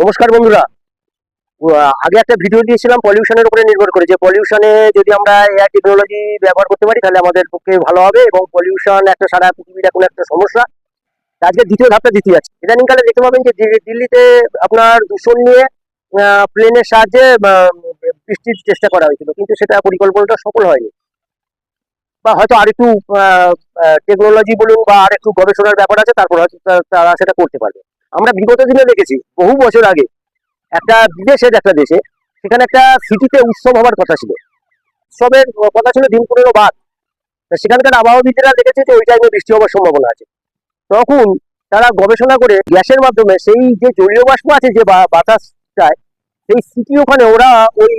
নমস্কার বন্ধুরা। আগে একটা ভিডিও দিয়েছিলাম পলিউশনের উপরে নির্ভর করে। যে পলিউশনে যদি আমরা এআই টেকনোলজি ব্যবহার করতে পারি, তাহলে আমাদের পক্ষে ভালো হবে এবং পলিউশন একটা সারা পৃথিবীর এখন একটা সমস্যা। আজকে দ্বিতীয় ধাপটা দিতে যাচ্ছে। ইদানিংকালে দেখতে পাবেন যে দিল্লিতে আপনার দূষণ নিয়ে প্লেনের সাহায্যে বৃষ্টির চেষ্টা করা হয়েছিল, কিন্তু সেটা পরিকল্পনাটা সফল হয়নি। বা হয়তো আরেকটু টেকনোলজি বলুন বা আর একটু গবেষণার ব্যাপার আছে, তারপর হয়তো তারা সেটা করতে পারবে। আমরা বিগত দিনে দেখেছি, বহু বছর আগে একটা বিদেশের একটা দেশে, সেখানে একটা সিটিতে উৎসব হওয়ার কথা ছিল। উৎসবের কথা ছিল দিন পনেরো বাদ। সেখানকার আবহাওয়াবিদরা দেখেছে যে ওই টাইমে বৃষ্টি হওয়ার সম্ভাবনা আছে। তখন তারা গবেষণা করে গ্যাসের মাধ্যমে সেই যে জলীয় বাষ্প আছে যে বাতাসটায়, সেই সিটি ওখানে ওরা ওই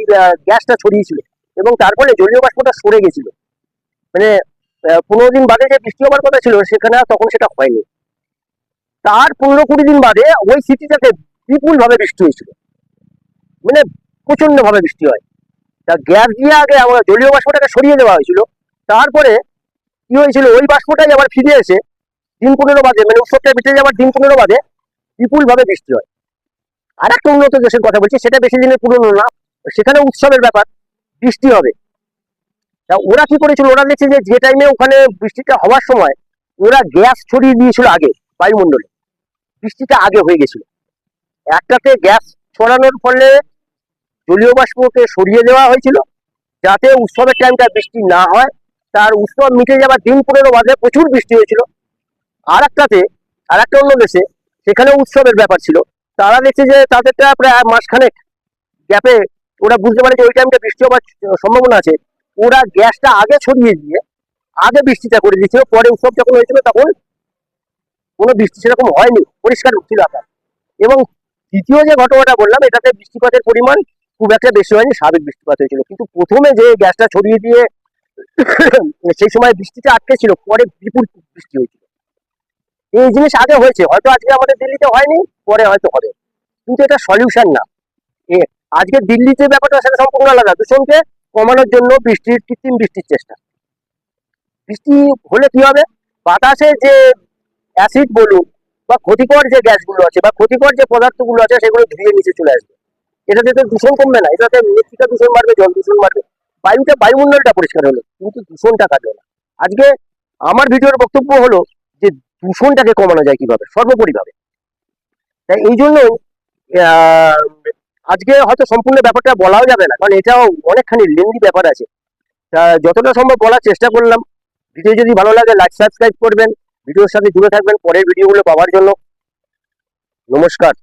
গ্যাসটা ছড়িয়েছিল এবং তার ফলে জলীয় বাষ্পটা সরে গেছিল। মানে পনেরো দিন বাদে যে বৃষ্টি হওয়ার কথা ছিল, সেখানে তখন সেটা হয়নি। তার পনেরো কুড়ি দিন বাদে ওই সিটিটাতে বিপুল ভাবে বৃষ্টি হয়েছিল। মানে প্রচণ্ড ভাবে বৃষ্টি হয়। তা গ্যাস দিয়ে আগে আমরা জলীয় বাষ্পটাকে সরিয়ে দেওয়া হয়েছিল। তারপরে কি হয়েছিল? ওই বাষ্পটাই আবার ফিরে এসে দিন পনেরো বাদে মানে উৎসবটা বেঁচে যাওয়ার দিন পনেরো বাদে বিপুল ভাবে বৃষ্টি হয়। আর একটা উন্নত দেশের কথা বলছি, সেটা বেশি দিনের পুরনো না। সেখানে উৎসবের ব্যাপার, বৃষ্টি হবে। তা ওরা কি করেছিল? ওরা দেখছে যে যে টাইমে ওখানে বৃষ্টিটা হওয়ার সময় ওরা গ্যাস ছড়িয়ে দিয়েছিল আগে বায়ুমণ্ডলে। বৃষ্টিটা আগে হয়ে গেছিল। একটাতে গ্যাস ছড়ানোর ফলে জলীয় বাষ্পকে সরিয়ে দেওয়া হয়েছিল, যাতে উৎসবের টাইমটা বৃষ্টি না হয়। তার উৎসব মিটে যাবার দিন পনেরো বাদে প্রচুর বৃষ্টি হয়েছিল। আর একটাতে আর একটা অন্য দেশে সেখানে উৎসবের ব্যাপার ছিল। তারা দেখছে যে তাদেরটা প্রায় মাসখানেক গ্যাপে ওরা বুঝতে পারে যে ওই টাইমটা বৃষ্টি হওয়ার সম্ভাবনা আছে। ওরা গ্যাসটা আগে ছড়িয়ে দিয়ে, আগে বৃষ্টিটা করে দিয়েছিল। পরে উৎসব যখন হয়েছিল তখন কোনো বৃষ্টি সেরকম হয়নি, পরিষ্কার ছিল আকাশ। এবং দ্বিতীয় যে ঘটনাটা বললাম, এটাতে বৃষ্টিপাতের পরিমাণ খুব একটা বেশি হয়নি, স্বাভাবিক বৃষ্টিপাত হয়েছিল। কিন্তু প্রথমে যে গ্যাসটা ছড়িয়ে দিয়ে সেই সময় বৃষ্টিটা আটকে ছিল, পরে বিপুল বৃষ্টি হয়েছিল। এই জিনিস আগে হয়েছে, হয়তো আজকে আমাদের দিল্লিতে হয়নি, পরে হয়তো হবে। কিন্তু এটা সলিউশন না। আজকে দিল্লিতে ব্যাপারটা সেটা সম্পূর্ণ আলাদা। দূষণকে কমানোর জন্য বৃষ্টির কৃত্রিম বৃষ্টির চেষ্টা। বৃষ্টি হলে কি হবে? বাতাসে যে অ্যাসিড বলুন বা ক্ষতিকর যে গ্যাসগুলো আছে বা ক্ষতিকর যে পদার্থগুলো আছে সেগুলো ধুয়ে নিচে চলে আসবে। এটাতে তো দূষণ কমবে না, এটাতে মৃত্তিকা দূষণ বাড়বে, জল দূষণ বাড়বে। বায়ুটা বায়ুমণ্ডলটা পরিষ্কার হলো, কিন্তু দূষণটা কাটবে না। আজকে আমার ভিডিওর বক্তব্য হলো যে দূষণটাকে কমানো যায় কীভাবে, সর্বোপরিভাবে। তাই এই জন্য আজকে হয়তো সম্পূর্ণ ব্যাপারটা বলাও যাবে না, কারণ এটাও অনেকখানি লেন্দি ব্যাপার আছে। যতটা সম্ভব বলার চেষ্টা করলাম। ভিডিও যদি ভালো লাগে লাইক সাবস্ক্রাইব করবেন। ভিডিওর সাথে জুড়ে থাকবেন পরের ভিডিওগুলো পাওয়ার জন্য। নমস্কার।